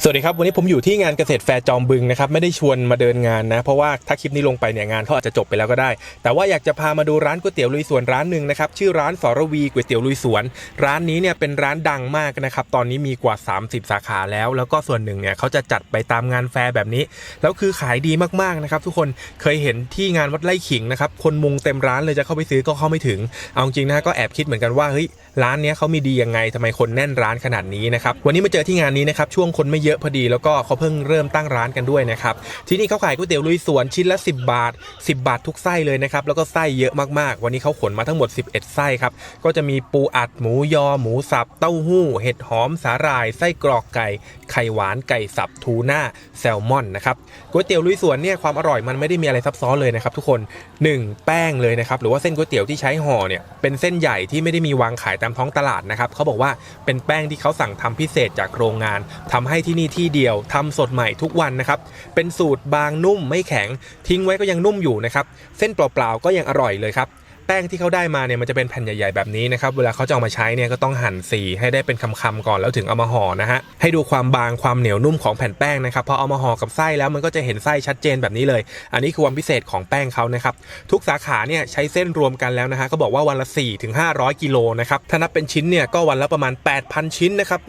สวัสดีครับ วันนี้ผมอยู่ที่งานเกษตรแฟร์จอมบึงนะครับไม่ได้ชวนมาเดินงานนะ เพราะว่าถ้าคลิปนี้ลงไปเนี่ยงานเขาอาจจะจบไปแล้วก็ได้ แต่ว่าอยากจะพามาดูร้านก๋วยเตี๋ยวลุยสวนร้านหนึ่งนะครับชื่อร้านสรวีก๋วยเตี๋ยวลุยสวน ร้านนี้เนี่ยเป็นร้านดังมากนะครับตอนนี้มีกว่า 30 สาขาแล้ว แล้วก็ส่วนหนึ่งเนี่ยเขาจะจัดไปตามงานแฟร์แบบนี้แล้วคือขายดีมากๆนะครับทุกคนเคยเห็นที่งานวัดไร่ขิงนะครับคนมุงเต็มร้านเลยจะเข้าไปซื้อก็เข้าไม่ถึงเอาจริงนะก็แอบคิดเหมือนกันว่าเฮ้ยร้านเนี้ยเขามีดียังไงทำไมคนแน่นร้านขนาดนี้นะครับวันนี้มาเจอที่งานนี้นะครับช่วงคนไม่เยอะพอดีแล้วก็เขาเพิ่งเริ่มตั้งร้านกันด้วยนะครับที่นี่เขาขายก๋วยเตี๋ยวลุยสวนชิ้นละ 10 บาท 10 บาททุกไส้เลยนะครับแล้วก็ไส้เยอะมากๆ วันนี้เขาขนมาทั้งหมด 11 ไส้ครับก็จะมีปูอัดหมูยอ หมูสับเต้าหู้ เห็ดหอมสาหร่าย ไส้กรอกไก่ไข่หวานไก่สับทูน่าแซลมอนนะครับก๋วยเตี๋ยวลุยสวนเนี่ยความอร่อยมันไม่ได้มีอะไรซับซ้อนเลยนะครับทุกคน 1 แป้งเลยนะครับหรือว่าเส้นก๋วยเตี๋ยวที่ใช้ห่อเนี่ยเป็นเส้นใหญ่ที่ไม่ได้มีวางขายตามท้องตลาดนะครับเขาบอกว่าเป็นแป้งที่เขาสั่งทำพิเศษจากโรงงานทำให้ที่ที่นี่ที่เดียวทำสดใหม่ทุกวันนะครับ เป็นสูตรบางนุ่มไม่แข็งทิ้งไว้ก็ยังนุ่มอยู่นะครับ เส้นเปล่าๆก็ยังอร่อยเลยครับ ป้งที่เขาได้มาเนี่ยมันจะเป็นแผ่นใหญ่ๆแบบนี้นะครับเวลาเขาจะเอามาใช้เนี่ยก็ต้องหั่นสีให้ได้เป็นคำๆก่อนแล้วถึงเอามาห่อนะฮะให้ดูความบางความเหนียวนุ่มของแผ่นแป้งนะครับพอเอามาห่อกับไส้แล้วมันก็จะเห็นไส้ชัดเจนแบบนี้เลย อันนี้คือความพิเศษของแป้งเขานะครับทุกสาขาเนี่ยใช้เส้นรวมกันแล้วนะฮะก็บอกว่าวันละ 4 ถึง 500 กิโลนะครับถ้านับเป็นชิ้นเนี่ยก็วันละประมาณ 8,000 ชิ้นนะครับ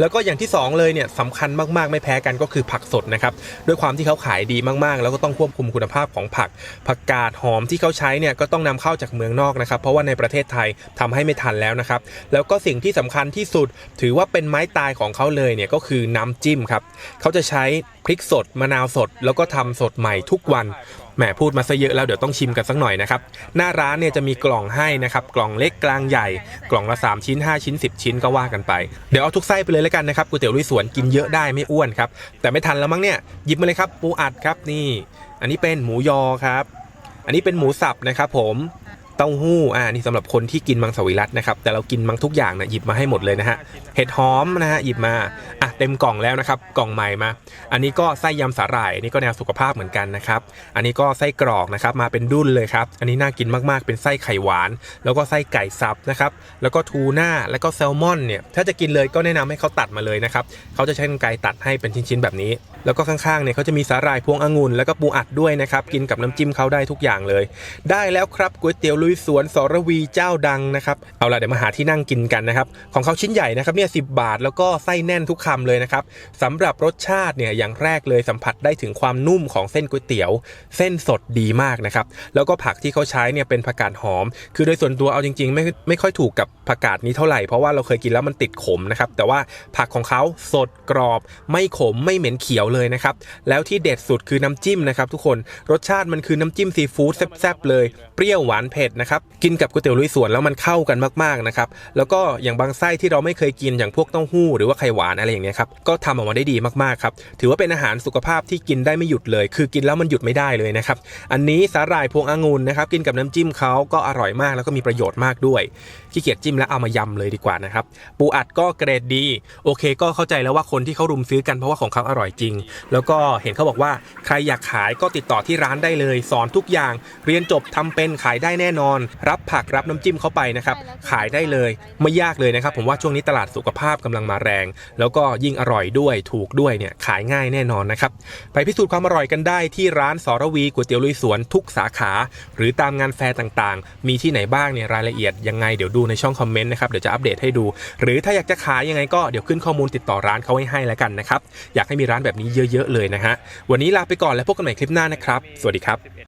แล้วก็อย่างที่สองเลยเนี่ยสำคัญมากๆไม่แพ้กันก็คือผักสดนะครับด้วยความที่เขาขายดีมากๆ แล้วก็ต้องควบคุมคุณภาพของผักผักกาดหอมที่เขาใช้เนี่ยก็ต้องนำเข้าจากเมืองนอกนะครับเพราะว่าในประเทศไทยทำให้ไม่ทันแล้วนะครับแล้วก็สิ่งที่สำคัญที่สุด ถือว่าเป็นไม้ตายของเขาเลยเนี่ยก็คือน้ำจิ้มครับเขาจะใช้พริกสดมะนาวสด แล้วก็ทำสดใหม่ทุกวันแหมพูดมาซะเยอะแล้วเดี๋ยวต้องชิมกันสักหน่อยนะครับหน้าร้านเนี่ยจะมีกล่องให้นะครับกล่องเล็กกลางใหญ่ กล่องละ 3 ชิ้น 5 ชิ้น 10 ชิ้นก็ว่ากันไป เดี๋ยวเอาทุกไส้ไปเลยแล้วกันนะครับก๋วยเตี๋ยวลุยสวนกินเยอะได้ไม่อ้วนครับแต่ไม่ทันแล้วมั้งเนี่ยหยิบมาเลยครับปูอัดครับนี่ อันนี้เป็นหมูยอครับ อันนี้เป็นหมูสับนะครับผม เต้าหู้อ่านี่สำหรับคนที่กินมังสวิรัตนะครับแต่เรากินมังทุกอย่างนะหยิบมาให้หมดเลยนะฮะเห็ดหอมนะฮะหยิบมาอะเต็มกล่องแล้วนะครับกล่องใหม่มา อันนี้ก็ไส้ยำสาหร่ายนี่ก็แนวสุขภาพเหมือนกันนะครับอันนี้ก็ไส้กรอกนะครับมาเป็นดุ้นเลยครับอันนี้น่ากินมากๆเป็นไส้ไข่หวาน แล้วก็ไส้ไก่สับนะครับแล้วก็ทูน่าแล้วก็แซลมอนเนี่ยถ้าจะกินเลยก็แนะนำให้เขาตัดมาเลยนะครับเขาจะใช้กรรไกรตัดให้เป็นชิ้นๆแบบนี้ แล้วก็ข้างๆเนี่ยเขาจะมีสาหร่ายพวงองุ่นแล้วก็ปูอัดด้วยนะครับกินกับน้ำจิ้มเขาได้ทุกอย่างเลย ได้แล้วครับก๋วยเตี๋ยวลุยสวนสรวีเจ้าดังนะครับเอาละเดี๋ยวมาหาที่นั่งกินกันนะครับของเขาชิ้นใหญ่นะครับเนี่ยสิบาทแล้วก็ไส้แน่นทุกคำเลยนะครับสำหรับรสชาติเนี่ยอย่างแรกเลยสัมผัสได้ถึงความนุ่มของเส้นก๋วยเตี๋ยว เส้นสดดีมากนะครับแล้วก็ผักที่เขาใช้เนี่ยเป็นผักกาดหอม คือโดยส่วนตัวเอาจริงๆ ไม่ไม่ค่อยถูกกับผักกาดนี้เท่าไหร่เพราะว่าเราเคยกินแล้วมันติดขมนะครับแต่ว่าผักของเขาสดกรอบ ไม่ขมไม่เหม็นเขียวเลยนะครับแล้วที่เด็ดสุดคือน้ำจิ้มนะครับทุกคนรสชาติมันคือน้ำจิ้มซีฟู้ดแซ่บๆเลยเปรี้ยวหวานเผ็ดนะครับกินกับก๋วยเตี๋ยวลุยสวนแล้วมันเข้ากันมากๆนะครับแล้วก็อย่างบางไส้ที่เราไม่เคยกินอย่างพวกเต้าหู้หรือว่าไข่หวานอะไรอย่างเงี้ยครับก็ทำออกมาได้ดีมากๆครับถือว่าเป็นอาหารสุขภาพที่กินได้ไม่หยุดเลย คือกินแล้วมันหยุดไม่ได้เลยนะครับอันนี้สาหร่ายพวงองุ่นนะครับกินกับน้ำจิ้มเขาก็อร่อยมากแล้วก็มีประโยชน์มากด้วยขี้เกียจจิ้มแล้วเอามายำเลยดีกว่านะครับปูอัดก็เกรดดี โอเค ก็เข้าใจแล้วว่าคนที่เขารุมซื้อกันเพราะว่าของเขาอร่อยจริง แล้วก็เห็นเขาบอกว่าใครอยากขายก็ติดต่อที่ร้านได้เลย สอนทุกอย่างเรียนจบทำเป็นขายได้แน่นอนรับผักรับน้ำจิ้มเข้าไปนะครับขายได้เลยไม่ยากเลยนะครับ ผมว่าช่วงนี้ตลาดสุขภาพกำลังมาแรง แล้วก็ยิ่งอร่อยด้วยถูกด้วยเนี่ยขายง่ายแน่นอนนะครับไปพิสูจน์ความอร่อยกันได้ที่ร้านสรวีก๋วยเตี๋ยวลุยสวนทุกสาขา หรือตามงานแฟร์ต่างๆ มีที่ไหนบ้างเนี่ยรายละเอียดยังไงเดี๋ยวดูในช่องคอมเมนต์นะครับเดี๋ยวจะอัปเดตให้ดู หรือถ้าอยากจะขายยังไงก็เดี๋ยวขึ้นข้อมูลติดต่อร้านเขาไว้ให้แล้วกันนะครับอยากให้มีร้านแบบนี้เยอะ ๆ เลยนะฮะวันนี้ลาไปก่อนแล้วพบกันใหม่คลิปหน้านะครับ สวัสดีครับ